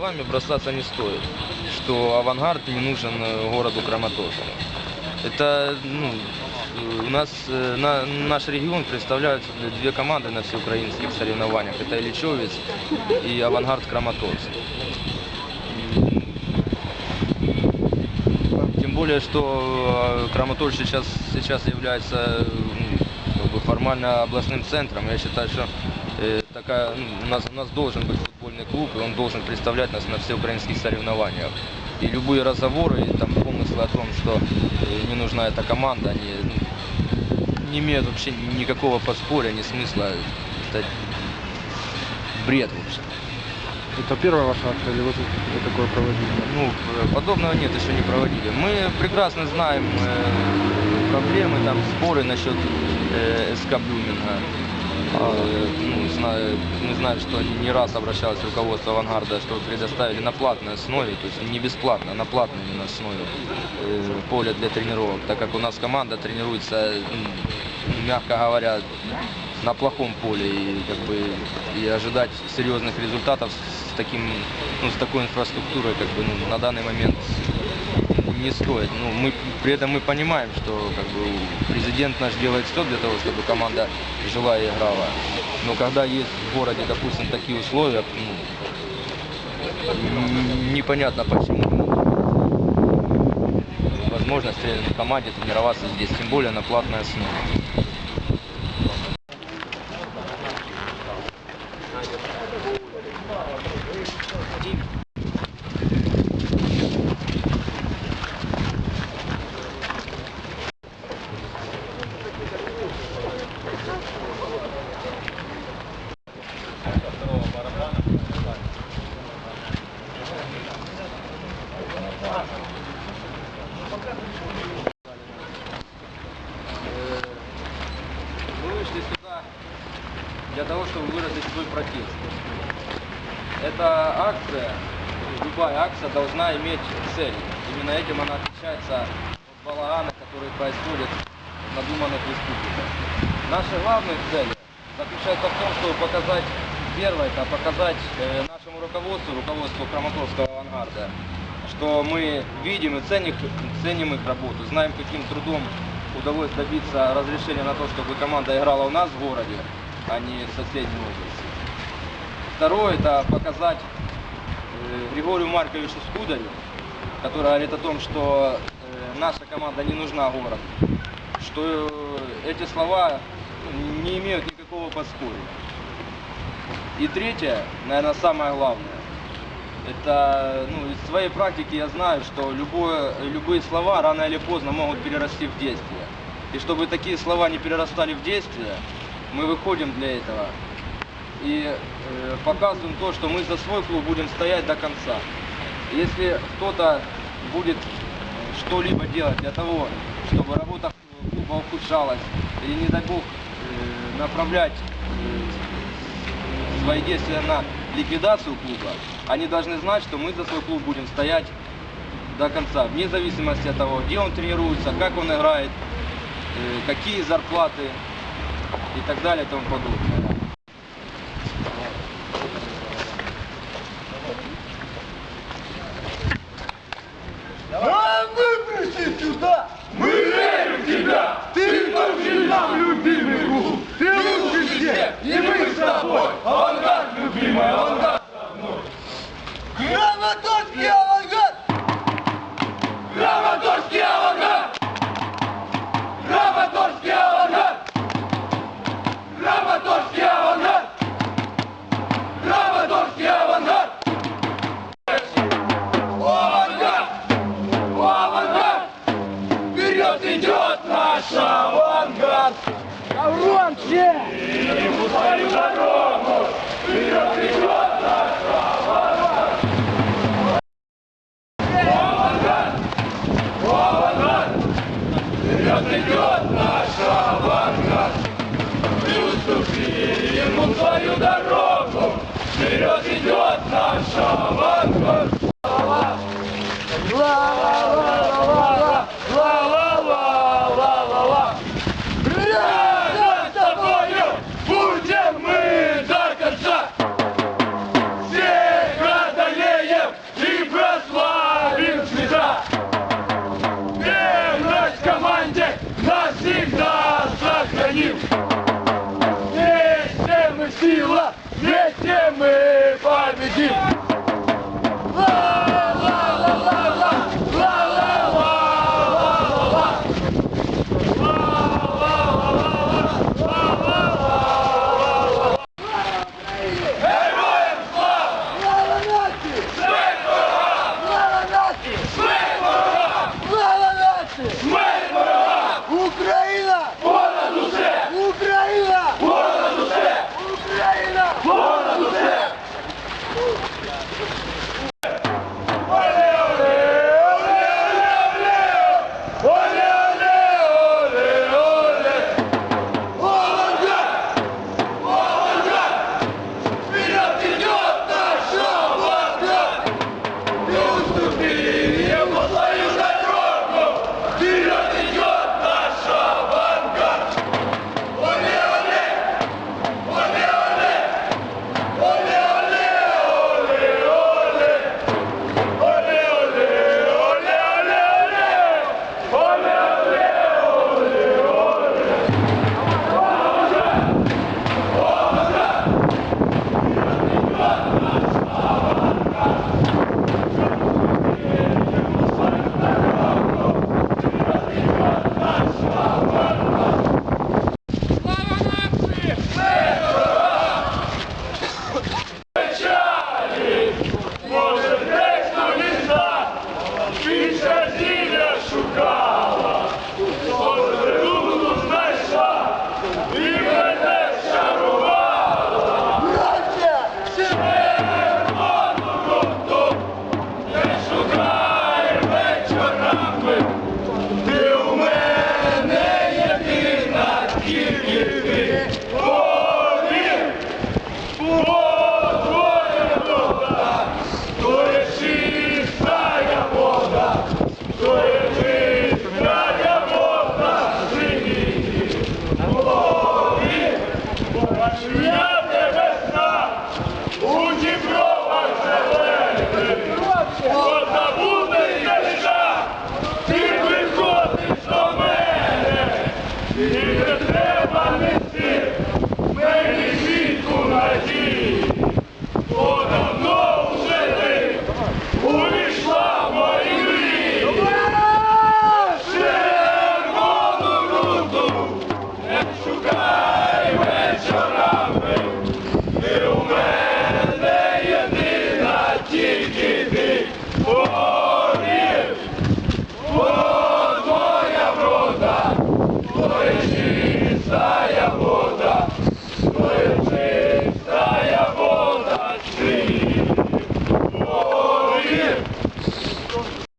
Вами бросаться не стоит, что авангард не нужен э, городу Краматорску. Это ну, э, у нас э, на, наш регион представляют две команды на всеукраинских соревнованиях. Это Ильичевец и авангард Краматорск. Тем более, что Краматорск сейчас, сейчас является ну, как бы формально областным центром. Я считаю, что э, такая, ну, у, нас, у нас должен быть футбольный клуб, и он должен представлять нас на всеукраинских соревнованиях. И любые разговоры, и там помыслы о том, что э, не нужна эта команда, они ну, не имеют вообще никакого подспорья, ни смысла. Это бред вообще. Это первая ваша акция или вы что-то такое проводили? Ну, э, подобного нет, еще не проводили. Мы прекрасно знаем э, проблемы, там споры насчет э, СК Блюминга. Э, ну, знаю- мы знаем, что не раз обращалось руководство авангарда, что предоставили на платной основе, то есть не бесплатно, а на платной именно основе э, поле для тренировок, так как у нас команда тренируется, мягко говоря, на плохом поле и как бы и ожидать серьезных результатов с таким ну, с такой инфраструктурой как бы ну, на данный момент не стоит. Ну, мы при этом мы понимаем, что как бы президент наш делает все для того, чтобы команда жила и играла. Но когда есть в городе, допустим, такие условия, ну, непонятно почему возможность в команде тренироваться здесь, тем более на платной основе. Для того, чтобы выразить свой протест. Эта акция, любая акция должна иметь цель. Именно этим она отличается от балагана, который происходит в надуманных республиках. Наша главная цель заключается в том, чтобы показать, первое, это показать э, нашему руководству, руководству Краматорского авангарда, что мы видим и ценим, ценим их работу, знаем, каким трудом удалось добиться разрешения на то, чтобы команда играла у нас в городе, а не в соседней области. Второе, это показать э, Григорию Марковичу Скударю, который говорит о том, что э, наша команда не нужна городу, что э, эти слова ну, не имеют никакого подспорья. И третье, наверное, самое главное, это ну, из своей практики я знаю, что любое, любые слова рано или поздно могут перерасти в действие. И чтобы такие слова не перерастали в действие, мы выходим для этого и э, показываем то, что мы за свой клуб будем стоять до конца. Если кто-то будет э, что-либо делать для того, чтобы работа клуба ухудшалась, или не дай бог э, направлять э, свои действия на ликвидацию клуба, они должны знать, что мы за свой клуб будем стоять до конца, вне зависимости от того, где он тренируется, как он играет, э, какие зарплаты и так далее и тому подобное. Свою дорогу! Вперед идет наш авангард! Сила, вместе мы победим.